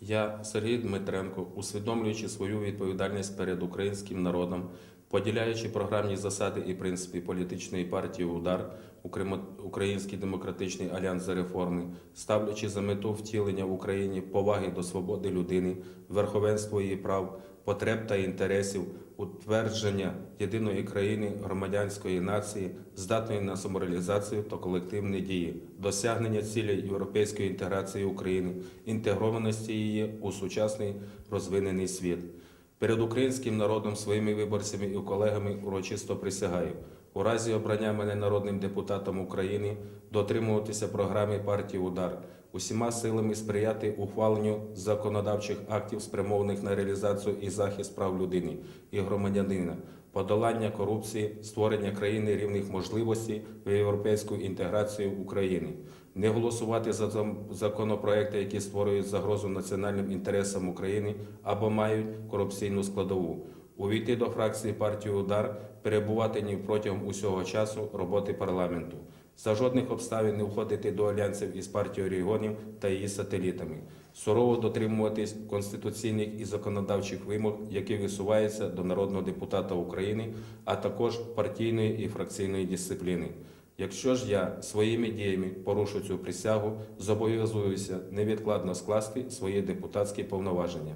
Я, Сергій Дмитренко, усвідомлюючи свою відповідальність перед українським народом, поділяючи програмні засади і принципи політичної партії Удар, Український демократичний альянс за реформи, ставлячи за мету втілення в Україні поваги до свободи людини, верховенства її прав, потреб та інтересів, утвердження єдиної країни громадянської нації, здатної на самореалізацію та колективні дії, досягнення цілей європейської інтеграції України, інтегрованості її у сучасний розвинений світ. Перед українським народом, своїми виборцями і колегами урочисто присягаю. У разі обрання мене народним депутатом України дотримуватися програми партії Удар, усіма силами сприяти ухваленню законодавчих актів, спрямованих на реалізацію і захист прав людини і громадянина, подолання корупції, створення країни рівних можливостей в європейську інтеграцію України, не голосувати за законопроекти, які створюють загрозу національним інтересам України або мають корупційну складову. Увійти до фракції партії Удар, перебувати ні протягом усього часу роботи парламенту. За жодних обставин не входити до альянсів із партією регіонів та її сателітами, сурово дотримуватись конституційних і законодавчих вимог, які висуваються до народного депутата України, а також партійної і фракційної дисципліни. Якщо ж я своїми діями порушу цю присягу, зобов'язуюся невідкладно скласти свої депутатські повноваження.